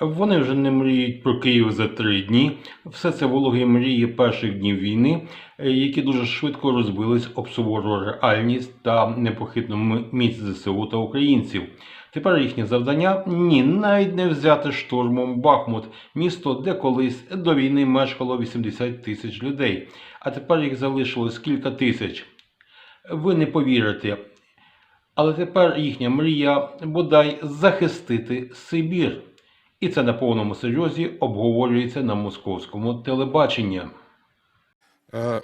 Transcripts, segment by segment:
Вони вже не мріють про Київ за три дні. Все це вологі мрії перших днів війни, е, які дуже швидко розбились об сувору реальність та непохитну міць ЗСУ та українців. Тепер їхнє завдання ні, навіть не взяти штурмом Бахмут, місто, де колись до війни мешкало 80 тисяч людей, а тепер їх залишилось кілька тисяч. Ви не повірите. Але тепер їхня мрія бодай захистити Сибір. І це на повному серйозі обговорюється на московському телебаченні. А,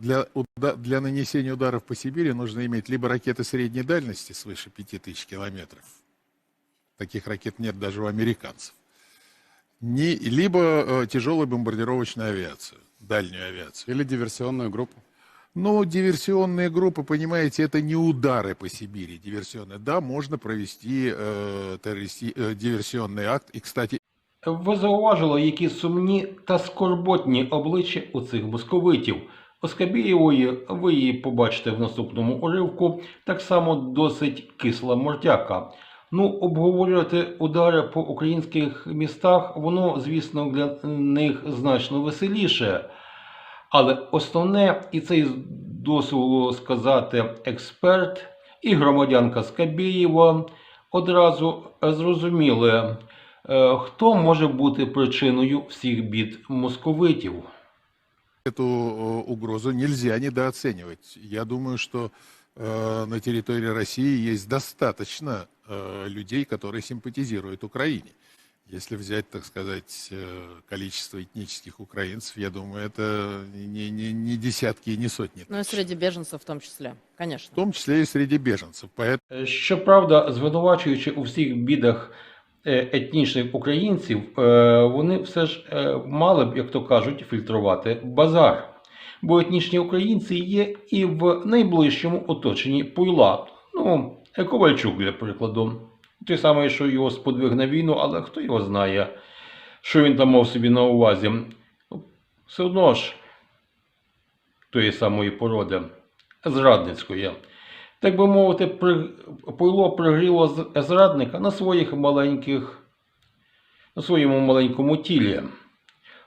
Для, уда- для нанесения ударов по Сибири нужно иметь либо ракеты средней дальности свыше 5000 километров, таких ракет нет даже у американцев, не, либо э, тяжелую бомбардировочную авиацию, дальнюю авиацию. Или диверсионную группу. Но диверсионные группы, понимаете, это не удары по Сибири диверсионные. Да, можно провести э, террористи- э, диверсионный акт. И, кстати, Ви зауважили, які сумні та скорботні обличчя у цих московитів. У Скабєєвої ви її побачите в наступному уривку, так само досить кисла мордяка. Ну, обговорювати удари по українських містах, воно, звісно, для них значно веселіше. Але основне, і це із дозволу сказати експерт і громадянка Скабєєва одразу зрозуміли, е, хто може бути причиною всіх бід московитів. эту э, угрозу нельзя недооценивать. Я думаю, что э, на территории России есть достаточно э, людей, которые симпатизируют Украине. Если взять, так сказать, э, количество этнических украинцев, я думаю, это не, не- не десятки и не сотни. Ну и тысяч. среди беженцев в том числе, В конечно. том числе и среди беженцев. Поэтому Е, Щоправда, звинувачуючи у всіх бідах е, етнічних українців, е, вони все ж е, мали б, як то кажуть, фільтрувати базар. Бо етнічні українці є і в найближчому оточенні Пуйла. Ну, е, Ковальчук, для прикладу. Той самий, що його сподвиг на війну, але хто його знає, що він там мав собі на увазі. Все одно ж тої самої породи, зрадницької. Так би мовити, при... пойло пригріло зрадника на своїх маленьких, на своєму маленькому тілі.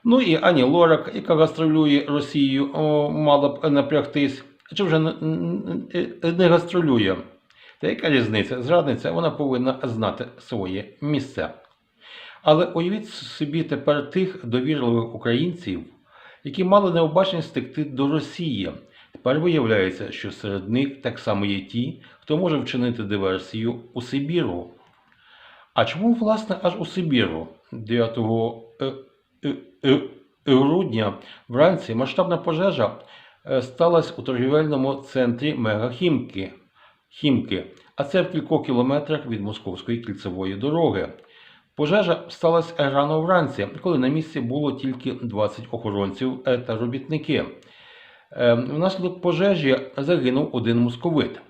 Ну і Ані Лорак, яка гастролює Росією, мала б напрягтись, чи вже не гастролює. Та яка різниця? Зрадниця, вона повинна знати своє місце. Але уявіть собі тепер тих довірливих українців, які мали необачність стекти до Росії. Тепер виявляється, що серед них так само є ті, хто може вчинити диверсію у Сибіру. А чому, власне, аж у Сибіру? 9 е, е, е, грудня вранці масштабна пожежа сталася у торгівельному центрі Мегахімки. Хімки, а це в кількох кілометрах від Московської кільцевої дороги. Пожежа сталася рано вранці, коли на місці було тільки 20 охоронців е, та робітники. Е, Внаслідок пожежі загинув один московит.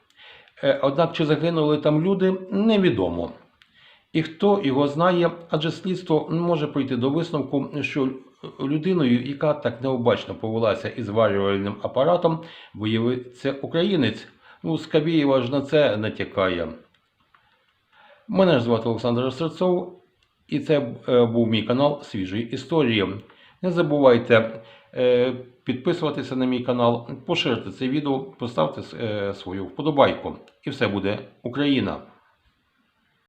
Е, Однак чи загинули там люди, невідомо. І хто його знає, адже слідство може прийти до висновку, що людиною, яка так необачно повелася із зварювальним апаратом, виявиться українець. Ну, Скабєєва ж на це натякає. Мене ж звати Олександр Серцов, і це е, був мій канал Свіжої історії. Не забувайте е, підписуватися на мій канал, поширити це відео, поставте е, свою вподобайку. І все буде Україна!